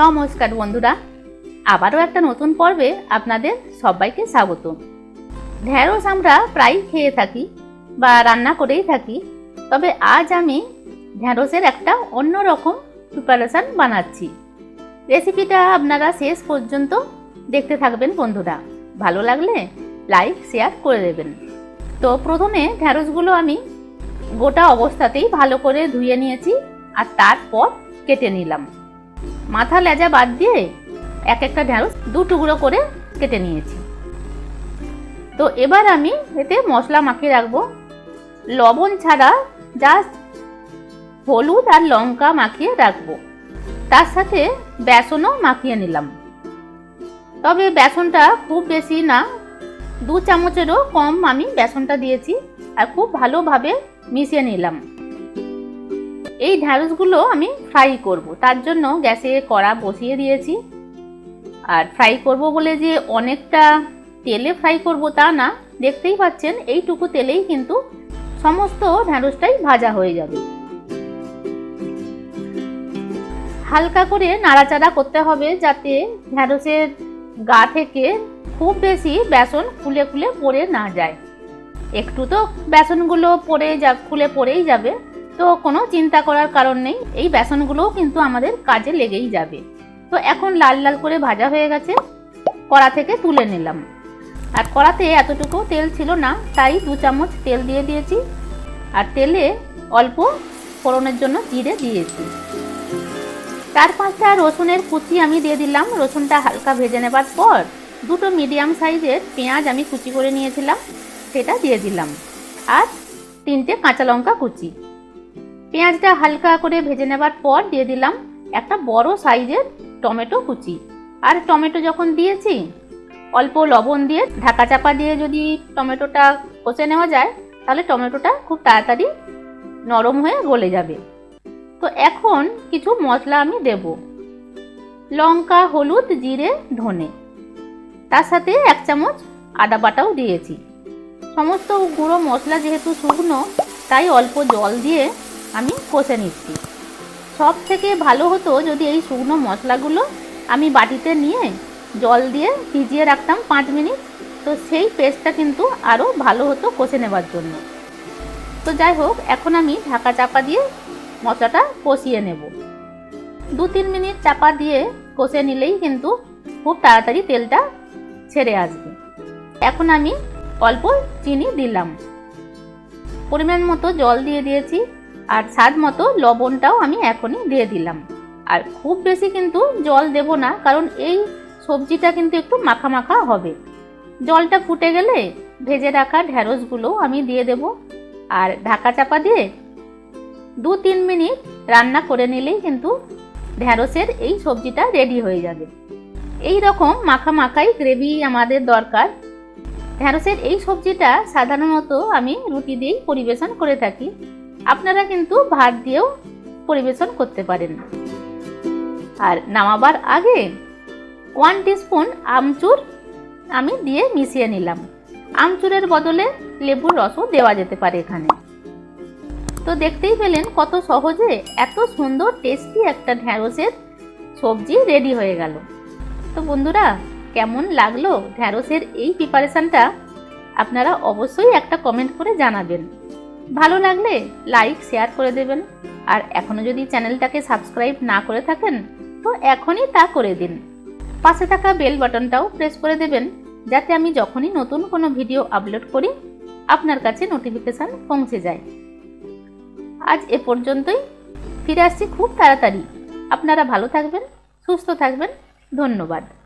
নমস্কার বন্ধুরা। আবারও একটা নতুন পর্বে আপনাদের সবাইকে স্বাগত ঢ্যাঁড়স আমরা প্রায় খেয়ে থাকি বা রান্না করেই থাকি, তবে আজ আমি ঢ্যাঁড়সের একটা অন্যরকম প্রিপারেশান বানাচ্ছি। রেসিপিটা আপনারা শেষ পর্যন্ত দেখতে থাকবেন বন্ধুরা। ভালো লাগলে লাইক শেয়ার করে দেবেন। তো প্রথমে ঢ্যাঁড়সগুলো আমি গোটা অবস্থাতেই ভালো করে ধুয়ে নিয়েছি আর তারপর কেটে নিলাম। মাথা লেজা বাদ দিয়ে এক একটা ঢ্যাঁড়স দু টুকরো করে কেটে নিয়েছি। তো এবার আমি এতে মশলা মাখিয়ে রাখব। লবণ ছাড়া জাস্ট হলুদ আর লঙ্কা মাখিয়ে রাখব। তার সাথে বেসনও মাখিয়ে নিলাম। তবে বেসনটা খুব বেশি না, দু চামচেরও কম আমি বেসনটা দিয়েছি আর খুব ভালোভাবে মিশিয়ে নিলাম। এই ঢ্যাঁড়সগুলো আমি ফ্রাই করব। তার জন্য গ্যাসে কড়া বসিয়ে দিয়েছি। আর ফ্রাই করব বলে যে অনেকটা তেলে ফ্রাই করব তা না, দেখতেই পাচ্ছেন এইটুকু তেলেই কিন্তু সমস্ত ঢ্যাঁড়সটাই ভাজা হয়ে যাবে। হালকা করে নাড়াচাড়া করতে হবে যাতে ঢ্যাঁড়সের গা থেকে খুব বেশি বেসন খুলে খুলে পড়ে না যায়। একটু তো বেসনগুলো পড়ে যা, খুলে পড়েই যাবে। তো কোনো চিন্তা করার কারণ নেই। এই বেসনগুলোও কিন্তু আমাদের কাজে লেগেই যাবে। তো এখন লাল লাল করে ভাজা হয়ে গেছে। কড়া থেকে তুলে নিলাম। আর কড়াতে এতটুকু তেল ছিল না, তাই দু চামচ তেল দিয়ে দিয়েছি। আর তেলে অল্প ফোড়নের জন্য জিরে দিয়েছি। চার পাঁচটা রসুনের কুচি আমি দিয়ে দিলাম। রসুনটা হালকা ভেজে নেবার পর দুটো মিডিয়াম সাইজের পেঁয়াজ আমি কুচি করে নিয়েছিলাম, সেটা দিয়ে দিলাম। আর তিনটে কাঁচা লঙ্কা কুচি। পেঁয়াজটা হালকা করে ভেজে নেবার পর দিয়ে দিলাম একটা বড় সাইজের টমেটো কুচি। আর টমেটো যখন দিয়েছি, অল্প লবণ দিয়ে ঢাকা চাপা দিয়ে যদি টমেটোটা কষে নেওয়া যায়, তাহলে টমেটোটা খুব তাড়াতাড়ি নরম হয়ে গলে যাবে। তো এখন কিছু মশলা আমি দেব। লঙ্কা, হলুদ, জিরে, ধনে। তার সাথে এক চামচ আদা বাটাও দিয়েছি। সমস্ত গুঁড়ো মশলা যেহেতু শুকনো, তাই অল্প জল দিয়ে আমি কষে নিচ্ছি। সব থেকে ভালো হতো যদি এই শুকনো মশলাগুলো আমি বাটিতে নিয়ে জল দিয়ে ভিজিয়ে রাখতাম পাঁচ মিনিট। তো সেই পেস্টটা কিন্তু আরও ভালো হতো কষে নেবার জন্য। তো যাই হোক, এখন আমি ঢাকা চাপা দিয়ে মশলাটা কষিয়ে নেব। দু তিন মিনিট চাপা দিয়ে কষে নিলেই কিন্তু খুব তাড়াতাড়ি তেলটা ছেড়ে আসবে। এখন আমি অল্প চিনি দিলাম। পরিমাণ মতো জল দিয়ে দিয়েছি। আর স্বাদ মতো লবণটাও আমি এখনই দিয়ে দিলাম। আর খুব বেশি কিন্তু জল দেব না, কারণ এই সবজিটা কিন্তু একটু মাখা মাখা হবে। জলটা ফুটে গেলে ভেজে রাখা ঢ্যাঁড়সগুলো আমি দিয়ে দেব। আর ঢাকা চাপা দিয়ে দু তিন মিনিট রান্না করে নিলেই কিন্তু ঢ্যাঁড়সের এই সবজিটা রেডি হয়ে যাবে। এই রকম মাখা মাখাই গ্রেভি আমাদের দরকার। ঢ্যাঁড়সের এই সবজিটা সাধারণত আমি রুটি দিয়েই পরিবেশন করে থাকি। আপনারা কিন্তু ভাত দিয়েও পরিবেশন করতে পারেন। আর নামাবার আগে ওয়ান টিস্পুন আমচুর আমি দিয়ে মিশিয়ে নিলাম। আমচুরের বদলে লেবুর রসও দেওয়া যেতে পারে এখানে। তো দেখতেই পেলেন কত সহজে, এত সুন্দর টেস্টি একটা ঢ্যাঁড়সের সবজি রেডি হয়ে গেল। তো বন্ধুরা, কেমন লাগল ঢ্যাঁড়সের এই প্রিপারেশানটা আপনারা অবশ্যই একটা কমেন্ট করে জানাবেন। ভালো লাগলে লাইক শেয়ার করে দেবেন। আর এখনও যদি চ্যানেলটাকে সাবস্ক্রাইব না করে থাকেন, তো এখনই তা করে দিন। পাশে থাকা বেল বাটনটাও প্রেস করে দেবেন, যাতে আমি যখনই নতুন কোনো ভিডিও আপলোড করি, আপনার কাছে নোটিফিকেশান পৌঁছে যায়। আজ এ পর্যন্তই। ফিরে আসছি খুব তাড়াতাড়ি। আপনারা ভালো থাকবেন, সুস্থ থাকবেন। ধন্যবাদ।